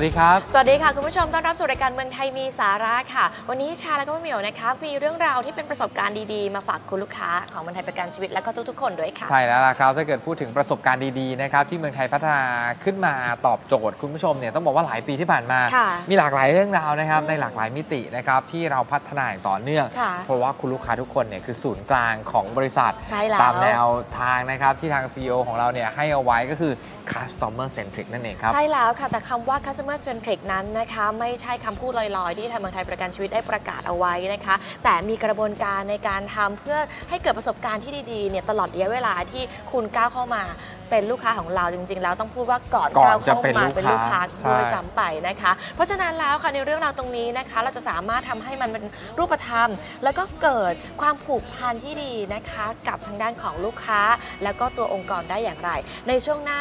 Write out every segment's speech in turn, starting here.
สวัสดีครับ สวัสดีค่ะคุณผู้ชมต้อนรับสู่รายการเมืองไทยมีสาระค่ะ วันนี้ชาและก็พี่เหมียวนะคะมีเรื่องราวที่เป็นประสบการณ์ดีๆ มาฝากคุณลูกค้าของเมืองไทยประกันชีวิตและก็ทุกๆ คนด้วยค่ะ ใช่แล้วล่ะครับถ้าเกิดพูดถึงประสบการณ์ดีๆนะครับที่เมืองไทยพัฒนาขึ้นมาตอบโจทย์คุณผู้ชมเนี่ยต้องบอกว่าหลายปีที่ผ่านมาค่ะมีหลากหลายเรื่องราวนะครับอืมในหลากหลายมิตินะครับที่เราพัฒนาอย่างต่อเนื่องค่ะเพราะว่าคุณลูกค้าทุกคนเนี่ยคือศูนย์กลางของบริษัทใช่แล้วตามแนวทางนะครับที่ทาง CEO ของเราเนี่ยให้เอาไว้ก็คือ customer centric นั่นเองครับใช่แล้วค่ะแต่คำว่า customer มาเซนทริกนั้นนะคะไม่ใช่คำพูดลอยๆ ที่ทางเมืองไทยประกันชีวิตได้ประกาศเอาไว้นะคะ แต่มีกระบวนการในการทำเพื่อให้เกิดประสบการณ์ที่ดีๆเนี่ยตลอดระยะเวลาที่คุณก้าวเข้ามา เป็นลูกค้าของเราจริง ๆ แล้วต้องพูดว่าก่อนก่อนก้าวจะเข้าเป็นมาลูกเป็นลูกค้าค้าด้วยใช่ซ้ำไปนะคะ เพราะฉะนั้นแล้วค่ะในเรื่องราวตรงนี้นะคะ เราจะสามารถทำให้มันเป็นรูปธรรม แล้วก็เกิดความผูกพันที่ดีนะคะ กับทางด้านของลูกค้า แล้วก็ตัวองค์กรได้อย่างไร ในช่วงหน้า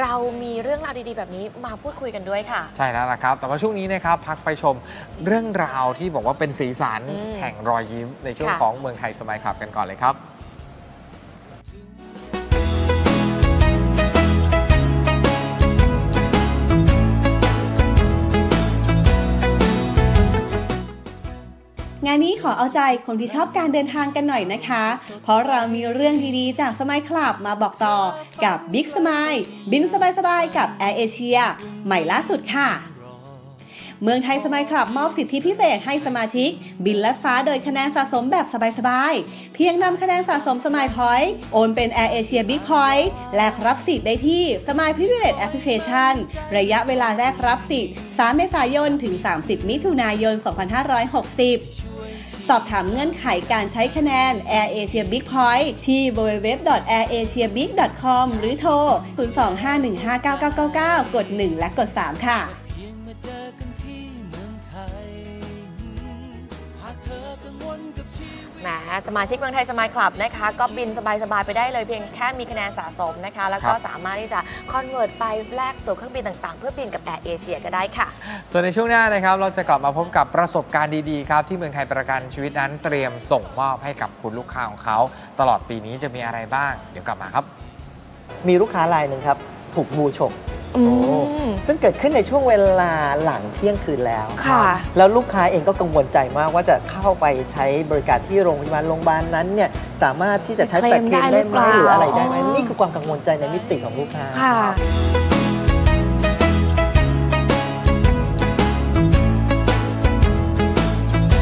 เรามีเรื่องราวดีๆ แบบนี้มาพูดคุยกันด้วยค่ะ ใช่แล้วล่ะครับ แต่ว่าช่วงนี้นะครับพักไปชมเรื่องราวที่บอกว่าเป็นสีสันอืมแห่งรอยยิ้มในช่วงค่ะ ของเมืองไทยสมัยขับกันก่อนเลยครับ งานนี้ขอเอาใจคนที่ชอบการเดินทางกันหน่อยนะคะ เพราะเรามีเรื่องดีๆ จากสมัยคลับมาบอกต่อกับ Big Smile บินสบายๆ กับ Air Asia ใหม่ล่าสุดค่ะเมืองไทยสมัยคลับมอบสิทธิพิเศษให้สมาชิก บินลัดฟ้าโดยคะแนนสะสมแบบสบายๆ เพียงนำคะแนนสะสมสมายพอยต์โอนเป็น Air Asia Big Point แลกรับสิทธิ์ได้ที่สมายพิเวตแอปพลิเคชันระยะเวลาแรกรับสิทธิ์ 3 เมษายนถึง 30 มิถุนายน 2560 สอบถามเงื่อนไขการใช้คะแนน Air Asia Big Point ที่ www.airasiabig.com หรือโทร 025159999 กด 1 และกด 3 ค่ะ แหมสมาชิกเมืองไทยสมายคลับนะคะก็บินสบายๆไปได้เลยเพียงแค่มีคะแนนสะสมนะคะ แล้วก็ครับสามารถที่จะคอนเวิร์ตไปแลกตั๋วเครื่องบินต่างๆ เพื่อบินกับแอร์เอเชียก็ได้ค่ะ ส่วนในช่วงหน้านะครับเราจะกลับมาพบกับประสบการณ์ดีๆครับที่เมืองไทยประกันชีวิตนั้นเตรียมส่งมอบให้กับคุณลูกค้าของเขา ตลอดปีนี้จะมีอะไรบ้าง เดี๋ยวกลับมาครับ มีลูกค้ารายหนึ่งครับ ถูกงูฉกอืม ซึ่งเกิดขึ้นในช่วงเวลาหลังเที่ยงคืนแล้ว ค่ะ แล้วลูกค้าเองก็กังวลใจมากว่าจะเข้าไปใช้บริการที่โรงพยาบาลโรงพยาบาลนั้นเนี่ยสามารถที่จะใช้เคลแฟลมตเคลมได้ได้หรือไหเปมล่าหรืออะไรได้ไหมอ๋อนี่คือความกังวลใจในมิติของลูกค้าค่ะ